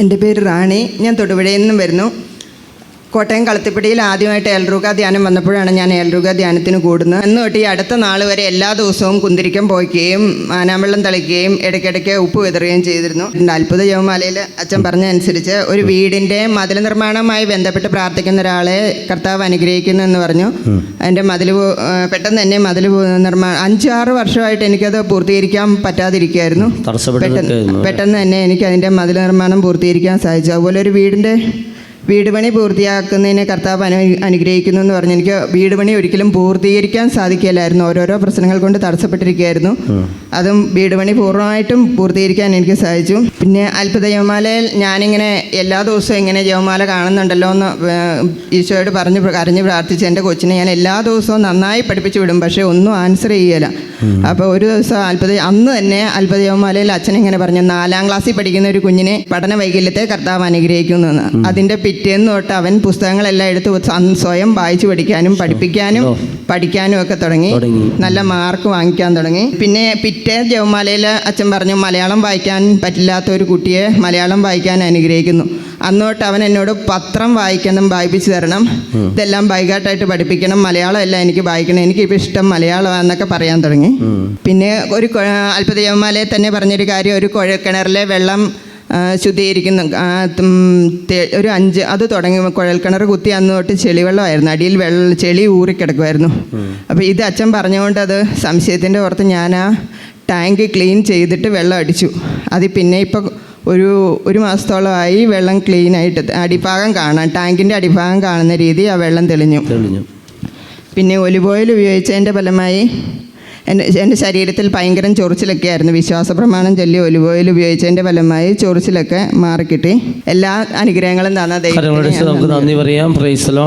എന്റെ പേര് റാണി. ഞാൻ തൊടുപുഴയിൽ നിന്നും വരുന്നു. കോട്ടയം കളത്തിപ്പടിയിൽ ആദ്യമായിട്ട് ഏൽറുക ധ്യാനം വന്നപ്പോഴാണ് ഞാൻ ഏൽറുക ധ്യാനത്തിന് കൂടുന്നത്. അന്ന് തൊട്ട് ഈ അടുത്ത നാൾ വരെ എല്ലാ ദിവസവും കുന്തിരിക്കം പോയിക്കുകയും ആനാവെള്ളം തളിക്കുകയും ഇടയ്ക്കിടയ്ക്ക് ഉപ്പ് വിതറുകയും ചെയ്തിരുന്നു. അത്ഭുത ജവമാലയിൽ അച്ഛൻ പറഞ്ഞ അനുസരിച്ച് ഒരു വീടിന്റെ മതിൽ നിർമ്മാണവുമായി ബന്ധപ്പെട്ട് പ്രാർത്ഥിക്കുന്ന ഒരാളെ കർത്താവ് അനുഗ്രഹിക്കുന്നു എന്ന് പറഞ്ഞു. അതിന്റെ മതിൽ പെട്ടെന്ന് തന്നെ മതിൽ നിർമ്മാണം അഞ്ചാറ് വർഷമായിട്ട് എനിക്കത് പൂർത്തീകരിക്കാൻ പറ്റാതിരിക്കുകയായിരുന്നു. പെട്ടെന്ന് തന്നെ എനിക്ക് അതിന്റെ മതിൽ നിർമ്മാണം പൂർത്തീകരിക്കാൻ സാധിച്ചു. അതുപോലെ ഒരു വീടിന്റെ വീട് പണി പൂർത്തിയാക്കുന്നതിന് കർത്താവ് അനു അനുഗ്രഹിക്കുന്നു എന്ന് പറഞ്ഞു. എനിക്ക് വീട് പണി ഒരിക്കലും പൂർത്തീകരിക്കാൻ സാധിക്കില്ലായിരുന്നു. ഓരോരോ പ്രശ്നങ്ങൾ കൊണ്ട് തടസ്സപ്പെട്ടിരിക്കുകയായിരുന്നു. അതും വീട് പണി പൂർണമായിട്ടും പൂർത്തീകരിക്കാൻ എനിക്ക് സാധിച്ചു. പിന്നെ അത്ഭുത ജവമാലയിൽ ഞാനിങ്ങനെ എല്ലാ ദിവസവും ഇങ്ങനെ ജവമാല കാണുന്നുണ്ടല്ലോ എന്ന് ഈശോയോട് പറഞ്ഞ് കരഞ്ഞ് പ്രാർത്ഥിച്ച് എന്റെ കൊച്ചിനെ ഞാൻ എല്ലാ ദിവസവും നന്നായി പഠിപ്പിച്ചു വിടും. പക്ഷേ ഒന്നും ആൻസർ ചെയ്യല. അപ്പോൾ ഒരു ദിവസം അത്ഭുത അന്ന് തന്നെ അത്ഭുത ജവമാലയിൽ അച്ഛൻ ഇങ്ങനെ പറഞ്ഞു നാലാം ക്ലാസ്സിൽ പഠിക്കുന്ന ഒരു കുഞ്ഞിനെ പഠന വൈകല്യത്തെ കർത്താവ് അനുഗ്രഹിക്കുന്നു എന്ന്. അതിന്റെ പിറ്റേന്ന് തൊട്ട് അവൻ പുസ്തകങ്ങളെല്ലാം എടുത്ത് സ്വ- സ്വയം വായിച്ചു പഠിക്കാനും പഠിപ്പിക്കാനും. പഠിക്കാനും ഒക്കെ തുടങ്ങി. നല്ല മാർക്ക് വാങ്ങിക്കാൻ തുടങ്ങി. പിന്നെ പിറ്റേ ജവമാലയിൽ അച്ഛൻ പറഞ്ഞു മലയാളം വായിക്കാൻ പറ്റില്ലാത്ത ഒരു കുട്ടിയെ മലയാളം വായിക്കാൻ അനുഗ്രഹിക്കുന്നു. അന്നോട്ട് അവൻ എന്നോട് പത്രം വായിക്കണം വായിപ്പിച്ചു തരണം. ഇതെല്ലാം ബൈകാട്ടായിട്ട് പഠിപ്പിക്കണം. മലയാളം എല്ലാം എനിക്ക് വായിക്കണം. എനിക്കിപ്പോൾ ഇഷ്ടം മലയാളമാണെന്നൊക്കെ പറയാൻ തുടങ്ങി. പിന്നെ ഒരു കൊ- തന്നെ പറഞ്ഞൊരു കാര്യം ഒരു കുഴൽക്കിണറിലെ വെള്ളം ശുദ്ധീകരിക്കുന്നു. ഒരു അഞ്ച് അത് തുടങ്ങി കുഴൽക്കിണർ കുത്തി അന്ന് തൊട്ട് ചെളിവെള്ളമായിരുന്നു. അടിയിൽ വെള്ള ചെളി ഊറിക്കിടക്കുമായിരുന്നു അപ്പോൾ ഇത് അച്ഛൻ പറഞ്ഞുകൊണ്ട് അത് സംശയത്തിന്റെ പുറത്ത് ഞാൻ ആ ടാങ്ക് ക്ലീൻ ചെയ്തിട്ട് വെള്ളം അടിച്ചു. അത് പിന്നെ ഇപ്പോൾ ഒരു ഒരു മാസത്തോളമായി വെള്ളം ക്ലീനായിട്ട് അടിഭാഗം കാണാൻ ടാങ്കിന്റെ അടിഭാഗം കാണുന്ന രീതി ആ വെള്ളം തെളിഞ്ഞു. തെളിഞ്ഞു. പിന്നെ ഒലിവ് ഓയിൽ ഉപയോഗിച്ചതിന്റെ ഫലമായി എന്റെ എന്റെ ശരീരത്തിൽ ഭയങ്കരം ചൊറിച്ചിലൊക്കെ ആയിരുന്നു. വിശ്വാസ പ്രമാണം ചൊല്ലി ഒലിവ് ഓയിൽ ഉപയോഗിച്ചതിന്റെ ഫലമായി ചൊറിച്ചിലൊക്കെ മാറിക്കിട്ടി. എല്ലാ അനുഗ്രഹങ്ങളും തന്നെ നമുക്ക് നന്ദി. പറയാം. പ്രൈസലോ